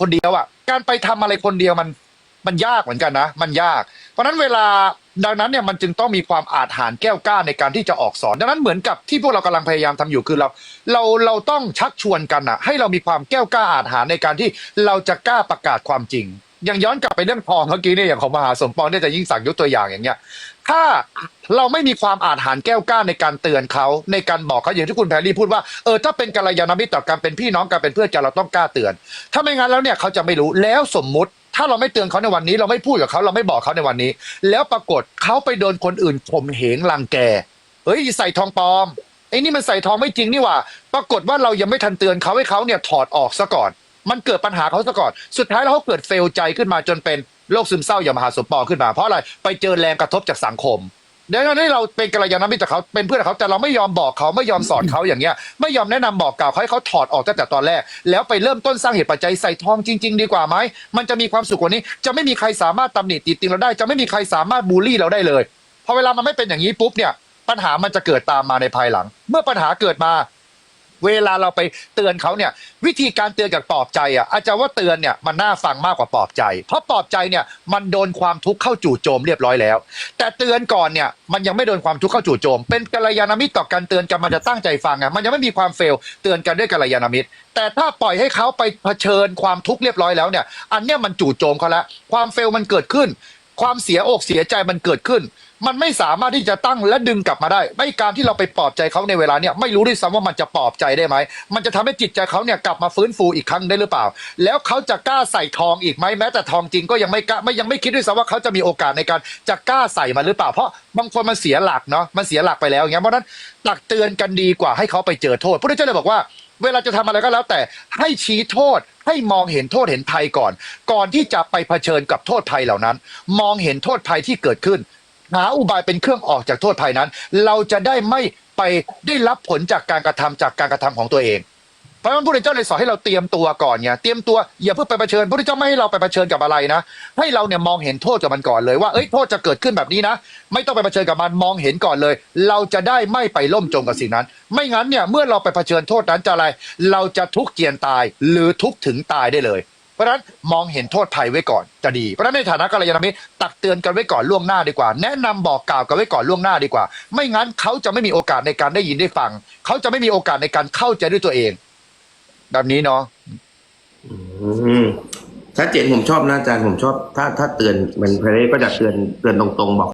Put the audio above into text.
คนเดียวอะ การไปทำอะไรคนเดียวมันมันยากเหมือนกันนะ มันยาก เพราะฉะนั้นเวลาดังนั้นเนี่ยมันจึงต้องมีความอาจหารแก้วกล้าในการที่จะออกสอน ดังนั้นเหมือนกับที่พวกเรากำลังพยายามทำอยู่คือเรา เราเราต้องชักชวนกันอะ ให้เรามีความแก้วกล้าอาจหารในการที่เราจะกล้าประกาศความจริง ย่างย้อนกลับไปเรื่องทองเมื่อกี้เนี่ยอย่างของมหาสมปองเนี่ยจะยิ่งสั่งยกตัวอย่างอย่างเงี้ย ถ้าเราไม่มีความอาจหารแก้วกล้าในการเตือนเขาในการบอกเขาอย่างที่คุณแพรรี่พูดว่าเออถ้าเป็นกัลยาณมิตรต่อกันเป็นพี่น้องกันเป็นเพื่อนกันเราต้องกล้าเตือน ถ้าไม่งั้นแล้วเนี่ยเขาจะไม่รู้แล้วสมมุติ ถ้าเราไม่เตือนเขาในวันนี้ เราไม่พูดกับเขาเราไม่บอกเขาในวันนี้ แล้วปรากฏเขาไปโดนคนอื่นข่มเหงรังแกเฮ้ยใส่ทองปลอมไอ้นี่มันใส่ทองไม่จริงนี่หว่า ปรากฏว่าเรายังไม่ทันเตือนเขาให้เขาเนี่ยถอดออกซะก่อน มันเกิดปัญหาเขาซะก่อน สุดท้ายแล้วเขาเกิดเฟลใจขึ้นมาจนเป็นโรคซึมเศร้าอย่างมหาสมปองขึ้นมา เพราะอะไรไปเจอแรงกระทบจากสังคมดังนั้นที่เราเป็นกัลยาณมิตรกับเขาเป็นเพื่อนเขาแต่เราไม่ยอมบอกเขาไม่ยอมสอนเขาอย่างเงี้ย ไม่ยอมแนะนำบอกกล่าวให้เขาถอดออกตั้งแต่ตอนแรก แล้วไปเริ่มต้นสร้างเหตุปัจจัยใส่ทองจริง ๆ ดีกว่าไหมมันจะมีความสุขกว่านี้ จะไม่มีใครสามารถตำหนิติดติงเราได้ จะไม่มีใครสามารถบูลลี่เราได้เลยพอเวลามันไม่เป็นอย่างนี้ปุ๊บเนี่ยปัญหามันจะเกิดตามมาในภายหลัง เมื่อปัญหาเกิดมา เวลาเราไปเตือนเขาเนี่ย วิธีการเตือนกับปลอบใจอะอาจจะว่าเตือนเนี่ยมันน่าฟังมากกว่าปลอบใจ เพราะปลอบใจเนี่ยมันโดนความทุกข์เข้าจู่โจมเรียบร้อยแล้ว แต่เตือนก่อนเนี่ยมันยังไม่โดนความทุกข์เข้าจู่โจม เป็นกัลยาณมิตรต่อกันเตือนกันมันจะตั้งใจฟังอะมันยังไม่มีความเฟลเตือนกันด้วยกัลยาณมิตร แต่ถ้าปล่อยให้เขาไปเผชิญความทุกข์เรียบร้อยแล้วเนี่ยอันเนี้ยมันจู่โจมเขาแล้วความเฟลมันเกิดขึ้น ความเสียอกเสียใจมันเกิดขึ้น มันไม่สามารถที่จะตั้งและดึงกลับมาได้ ไม่การที่เราไปปลอบใจเขาในเวลาเนี่ยไม่รู้ด้วยซ้ำว่ามันจะปลอบใจได้ไหม มันจะทำให้จิตใจเขาเนี่ยกลับมาฟื้นฟูอีกครั้งได้หรือเปล่า แล้วเขาจะกล้าใส่ทองอีกไหมแม้แต่ทองจริงก็ยังไม่กล้าไม่ยังไม่คิดด้วยซ้ำว่าเขาจะมีโอกาสในการจะกล้าใส่มันหรือเปล่า เพราะบางคนมันเสียหลักเนาะมันเสียหลักไปแล้วอย่างเงี้ยเพราะนั้นตักเตือนกันดีกว่าให้เขาไปเจอโทษพระเจ้าเลยบอกว่า เวลาจะทำอะไรก็แล้วแต่ให้ชี้โทษให้มองเห็นโทษเห็นภัยก่อน ก่อนที่จะไปเผชิญกับโทษภัยเหล่านั้น มองเห็นโทษภัยที่เกิดขึ้นหาอุบายเป็นเครื่องออกจากโทษภัยนั้น เราจะได้ไม่ไปได้รับผลจากการกระทำจากการกระทำของตัวเอง เพราะฉะนั้นพระพุทธเจ้าเลยสอนให้เราเตรียมตัวก่อนไงเตรียมตัวอย่าเพิ่งไปเผชิญพระพุทธเจ้าไม่ให้เราไปเผชิญกับอะไรนะ ให้เราเนี่ยมองเห็นโทษกับมันก่อนเลยว่าเอ้ยโทษจะเกิดขึ้นแบบนี้นะ ไม่ต้องไปเผชิญกับมันมองเห็นก่อนเลย เราจะได้ไม่ไปล่มจมกับสิ่งนั้น ไม่งั้นเนี่ยเมื่อเราไปเผชิญโทษนั้นจะอะไร เราจะทุกข์เจียนตายหรือทุกข์ถึงตายได้เลยเพราะนั้นมองเห็นโทษภัยไว้ก่อนจะดี เพราะนั้นในฐานะกัลยาณมิตรตักเตือนกันไว้ก่อนล่วงหน้าดีกว่า แนะนำบอกกล่าวกันไว้ก่อนล่วงหน้าดีกว่า ไม่งั้นเขาจะไม่มีโอกาสในการได้ยินได้ฟัง เขาจะไม่มีโอกาสในการเข้าใจด้วยตัวเอง แบบนี้เนาะอืมชัดเจนผมชอบนะอาจารย์ผมชอบ ถ้าถ้าเตือนเหมือนเพลก็จะเตือนเตือนตรงๆบอก